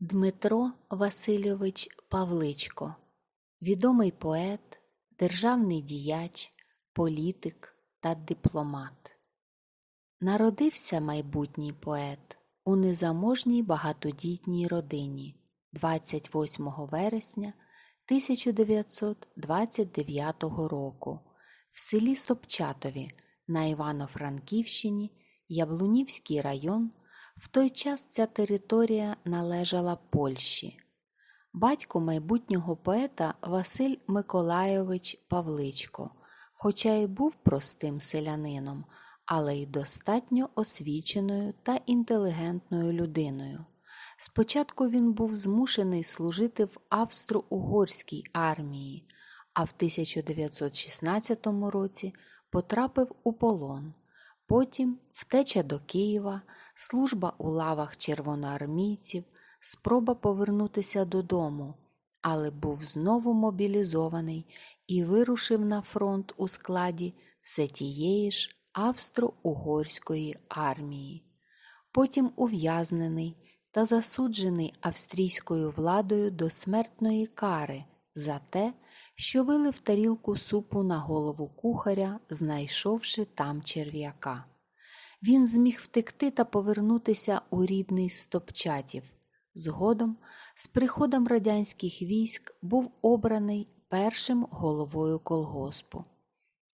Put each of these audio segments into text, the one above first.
Дмитро Васильович Павличко, відомий поет, державний діяч, політик та дипломат. Народився майбутній поет у незаможній багатодітній родині 28 вересня 1929 року в селі Собчатові на Івано-Франківщині, Яблунівський район. В той час ця територія належала Польщі. Батько майбутнього поета Василь Миколайович Павличко, хоча й був простим селянином, але й достатньо освіченою та інтелігентною людиною. Спочатку він був змушений служити в Австро-Угорській армії, а в 1916 році потрапив у полон. Потім втеча до Києва, служба у лавах червоноармійців, спроба повернутися додому, але був знову мобілізований і вирушив на фронт у складі все тієї ж Австро-Угорської армії. Потім ув'язнений та засуджений австрійською владою до смертної кари за те, що вилив тарілку супу на голову кухаря, знайшовши там черв'яка. Він зміг втекти та повернутися у рідний Стопчатів. Згодом, з приходом радянських військ, був обраний першим головою колгоспу.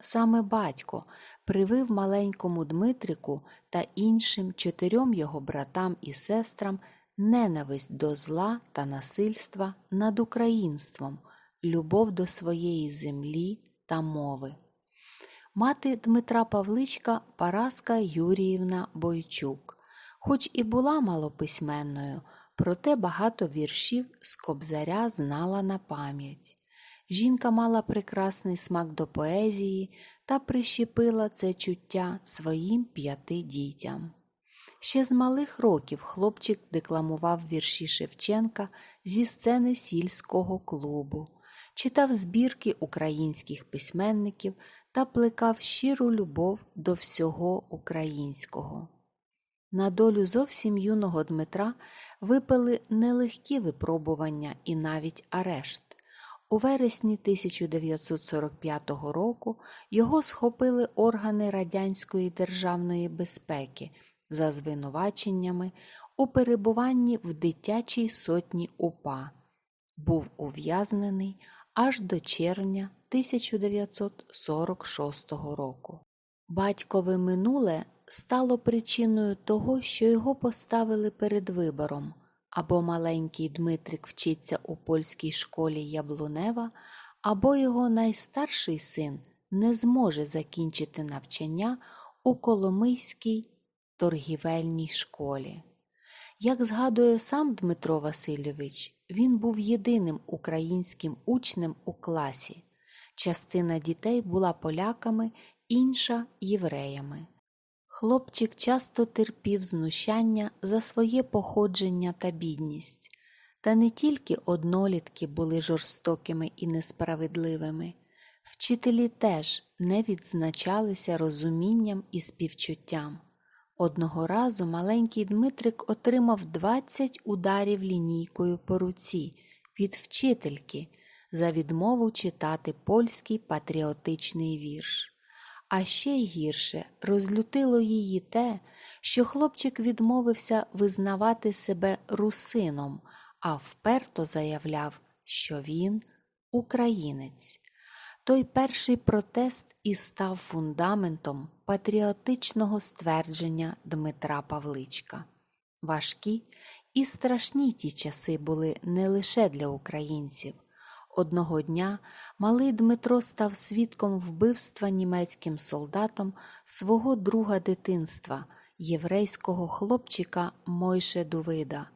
Саме батько привив маленькому Дмитрику та іншим чотирьом його братам і сестрам ненависть до зла та насильства над українством, любов до своєї землі та мови. Мати Дмитра Павличка Параска Юріївна Бойчук, хоч і була малописьменною, проте багато віршів з кобзаря знала на пам'ять. Жінка мала прекрасний смак до поезії та прищепила це чуття своїм п'яти дітям. Ще з малих років хлопчик декламував вірші Шевченка зі сцени сільського клубу, читав збірки українських письменників та плекав щиру любов до всього українського. На долю зовсім юного Дмитра випали нелегкі випробування і навіть арешт. У вересні 1945 року його схопили органи Радянської державної безпеки за звинуваченнями у перебуванні в дитячій сотні УПА. Був ув'язнений аж до червня 1946 року. Батькове минуле стало причиною того, що його поставили перед вибором або маленький Дмитрик вчиться у польській школі Яблунева, або його найстарший син не зможе закінчити навчання у Коломийській торгівельній школі. Як згадує сам Дмитро Васильович, він був єдиним українським учнем у класі. Частина дітей була поляками, інша євреями. Хлопчик часто терпів знущання за своє походження та бідність, та не тільки однолітки були жорстокими і несправедливими, вчителі теж не відзначалися розумінням і співчуттям. Одного разу маленький Дмитрик отримав 20 ударів лінійкою по руці від вчительки за відмову читати польський патріотичний вірш. А ще гірше розлютило її те, що хлопчик відмовився визнавати себе русином, а вперто заявляв, що він українець. Той перший протест і став фундаментом патріотичного ствердження Дмитра Павличка. Важкі і страшні ті часи були не лише для українців. Одного дня малий Дмитро став свідком вбивства німецьким солдатом свого друга дитинства, єврейського хлопчика Мойше Дувида.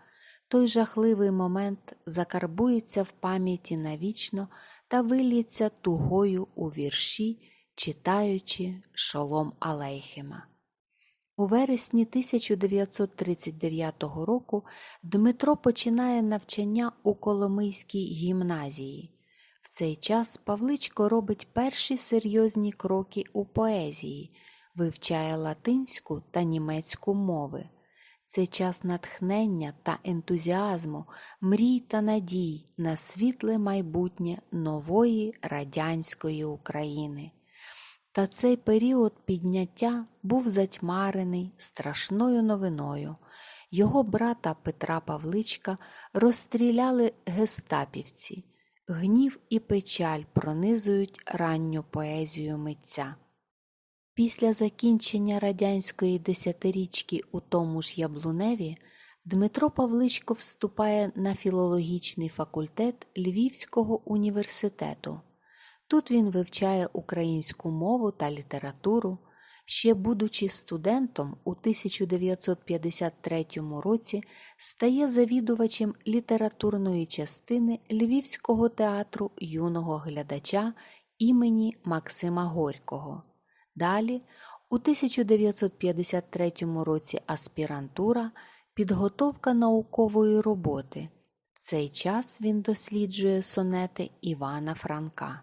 Той жахливий момент закарбується в пам'яті навічно та виліться тугою у вірші, читаючи шолом Алейхема. У вересні 1939 року Дмитро починає навчання у Коломийській гімназії. В цей час Павличко робить перші серйозні кроки у поезії, вивчає латинську та німецьку мови. Це час натхнення та ентузіазму, мрій та надій на світле майбутнє нової радянської України. Та цей період підняття був затьмарений страшною новиною. Його брата Петра Павличка розстріляли гестапівці. Гнів і печаль пронизують ранню поезію митця. Після закінчення радянської десятирічки у тому ж Яблуневі Дмитро Павличко вступає на філологічний факультет Львівського університету. Тут він вивчає українську мову та літературу. Ще будучи студентом, у 1953 році стає завідувачем літературної частини Львівського театру юного глядача імені Максима Горького. Далі, у 1953 році аспірантура, підготовка наукової роботи. В цей час він досліджує сонети Івана Франка.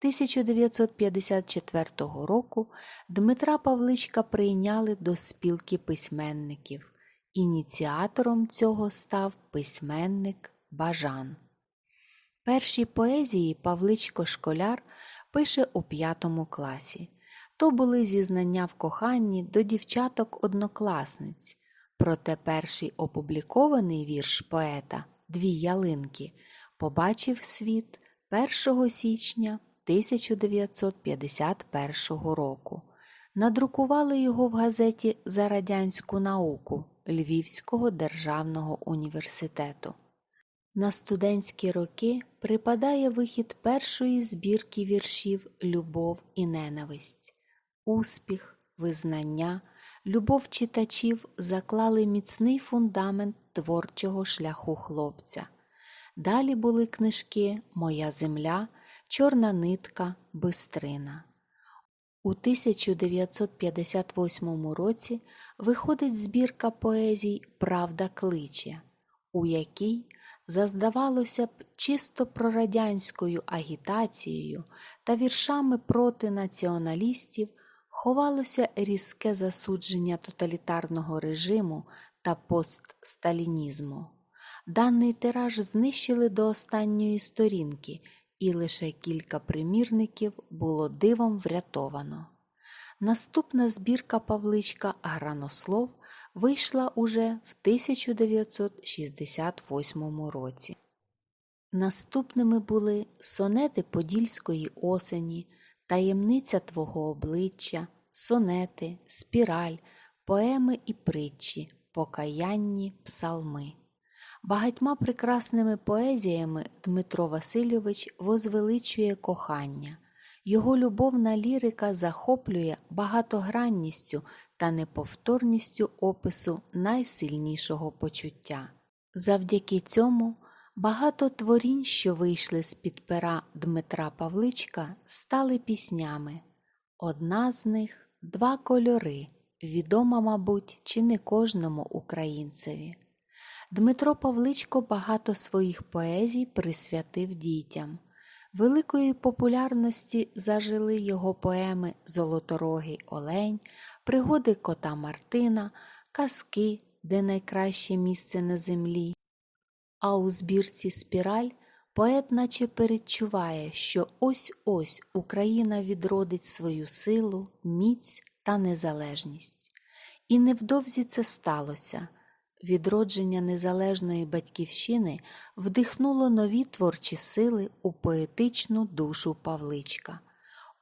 1954 року Дмитра Павличка прийняли до спілки письменників. Ініціатором цього став письменник Бажан. Перші поезії Павличко Школяр пише у п'ятому класі. То були зізнання в коханні до дівчаток-однокласниць. Проте перший опублікований вірш поета Дві ялинки побачив світ 1 січня 1951 року. Надрукували його в газеті За радянську науку Львівського державного університету. На студентські роки припадає вихід першої збірки віршів Любов і ненависть. Успіх, визнання, любов читачів заклали міцний фундамент творчого шляху хлопця. Далі були книжки Моя земля, Чорна нитка, Бистрина. У 1958 році виходить збірка поезій Правда кличе, у якій, заздавалося б, чисто прорадянською агітацією та віршами проти націоналістів ховалося різке засудження тоталітарного режиму та постсталінізму. Даний тираж знищили до останньої сторінки, і лише кілька примірників було дивом врятовано. Наступна збірка Павличка Гранослов вийшла уже в 1968 році. Наступними були сонети Подільської осені, таємниця Твого обличчя, сонети, спіраль, поеми і притчі, покаянні псалми. Багатьма прекрасними поезіями Дмитро Васильович возвеличує кохання. Його любовна лірика захоплює багатогранністю та неповторністю опису найсильнішого почуття. Завдяки цьому багато творінь, що вийшли з під пера Дмитра Павличка, стали піснями. Одна з них два кольори, відома, мабуть, чи не кожному українцеві. Дмитро Павличко багато своїх поезій присвятив дітям. Великої популярності зажили його поеми Золоторогий Олень, Пригоди кота Мартина, Казки, де найкраще місце на землі. А у збірці Спіраль поет наче передчуває, що ось ось Україна відродить свою силу, міць та незалежність. І невдовзі це сталося. Відродження незалежної батьківщини вдихнуло нові творчі сили у поетичну душу Павличка.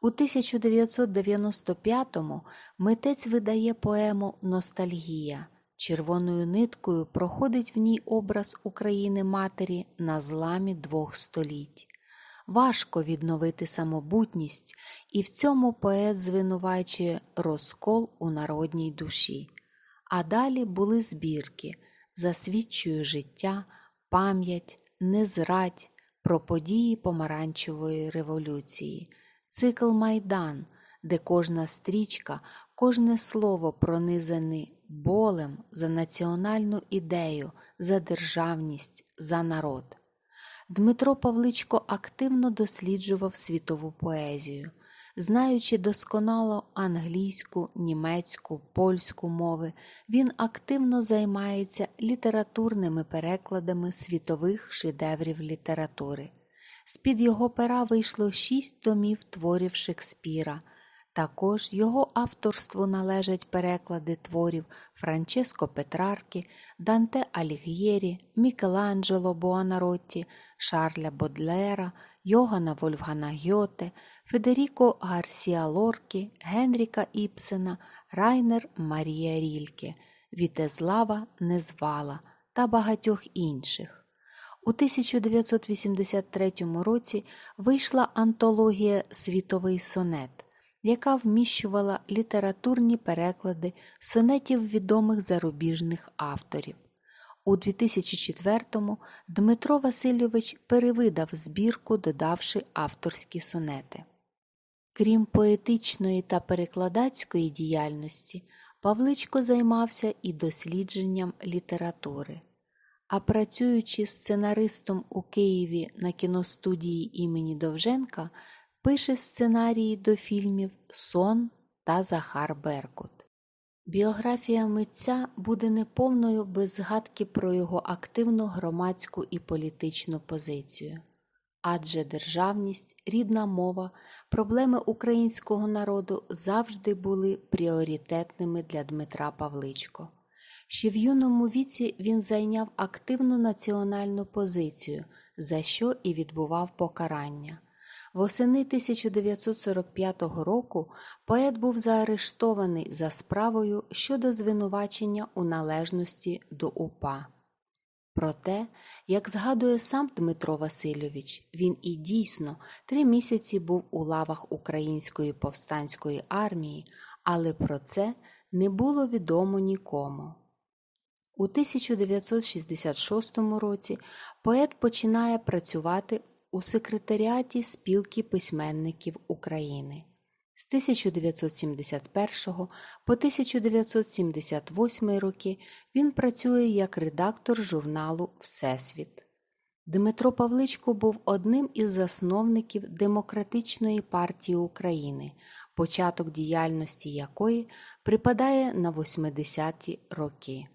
У 1995-му митець видає поему Ностальгія. Червоною ниткою проходить в ній образ України Матері на зламі двох століть. Важко відновити самобутність, і в цьому поет звинувачує розкол у народній душі. А далі були збірки, засвідчує життя, пам'ять, незрадь про події помаранчевої революції, цикл Майдан, де кожна стрічка, кожне слово пронизане болем за національну ідею, за державність, за народ. Дмитро Павличко активно досліджував світову поезію. Знаючи досконало англійську, німецьку, польську мови, він активно займається літературними перекладами світових шедеврів літератури. З-під його пера вийшло шість томів творів Шекспіра. Також його авторству належать переклади творів Франческо Петрарки, Данте Аліг'єрі, Мікеланджело Буонаротті, Шарля Бодлера, Йогана Вольфгана Гьоте, Федеріко Гарсіа Лоркі, Генріка Іпсена, Райнер Марія Рільке, Вітезлава Незвала та багатьох інших. У 1983 році вийшла антологія Світовий сонет, яка вміщувала літературні переклади сонетів відомих зарубіжних авторів. У 2004-му Дмитро Васильович перевидав збірку, додавши авторські сонети. Крім поетичної та перекладацької діяльності, Павличко займався і дослідженням літератури. А працюючи сценаристом у Києві на кіностудії імені Довженка, пише сценарії до фільмів Сон та Захар Беркут. Біографія митця буде неповною без згадки про його активну громадську і політичну позицію. Адже державність, рідна мова, проблеми українського народу завжди були пріоритетними для Дмитра Павличко. Ще в юному віці він зайняв активну національну позицію, за що і відбував покарання. Восени 1945 року поет був заарештований за справою щодо звинувачення у належності до УПА. Проте, як згадує сам Дмитро Васильович, він і дійсно три місяці був у лавах Української повстанської армії, але про це не було відомо нікому. У 1966 році поет починає працювати у секретаріаті Спілки письменників України. З 1971 по 1978 роки він працює як редактор журналу Всесвіт. Дмитро Павличко був одним із засновників Демократичної партії України, початок діяльності якої припадає на 80-ті роки.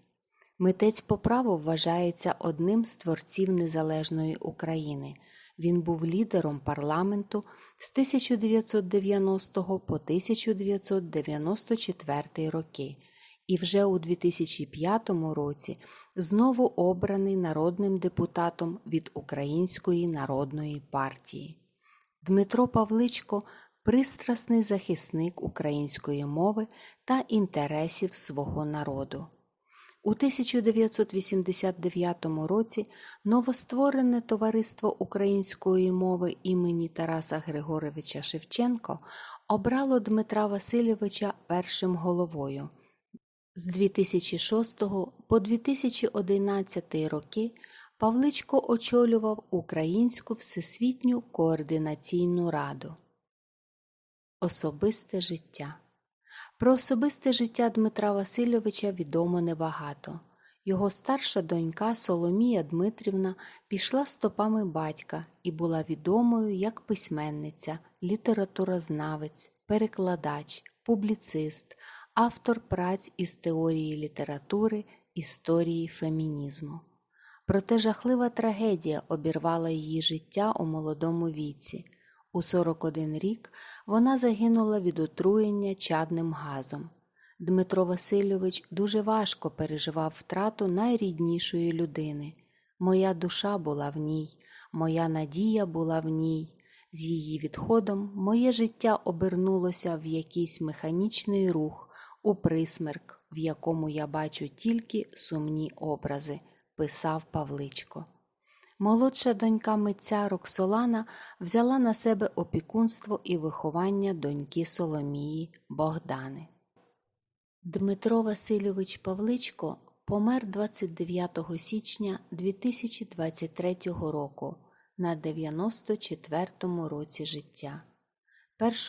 Митець по праву вважається одним з творців незалежної України. Він був лідером парламенту з 1990 по 1994 роки і вже у 2005 році знову обраний народним депутатом від Української народної партії. Дмитро Павличко пристрасний захисник української мови та інтересів свого народу. У 1989 році новостворене Товариство української мови імені Тараса Григоровича Шевченко обрало Дмитра Васильовича першим головою. З 2006 по 2011 роки Павличко очолював Українську Всесвітню координаційну раду. Особисте життя про особисте життя Дмитра Васильовича відомо небагато. Його старша донька Соломія Дмитрівна пішла стопами батька і була відомою як письменниця, літературознавець, перекладач, публіцист, автор праць із теорії літератури, історії фемінізму. Проте жахлива трагедія обірвала її життя у молодому віці. У 41 рік вона загинула від отруєння чадним газом. Дмитро Васильович дуже важко переживав втрату найріднішої людини. Моя душа була в ній, моя надія була в ній. З її відходом моє життя обернулося в якийсь механічний рух, у присмерк, в якому я бачу тільки сумні образи, писав Павличко. Молодша донька митця Роксолана взяла на себе опікунство і виховання доньки Соломії Богдани. Дмитро Васильович Павличко помер 29 січня 2023 року на 94-му році життя.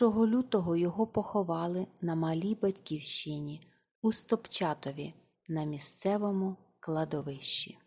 1 лютого його поховали на малій батьківщині у Стопчатові на місцевому кладовищі.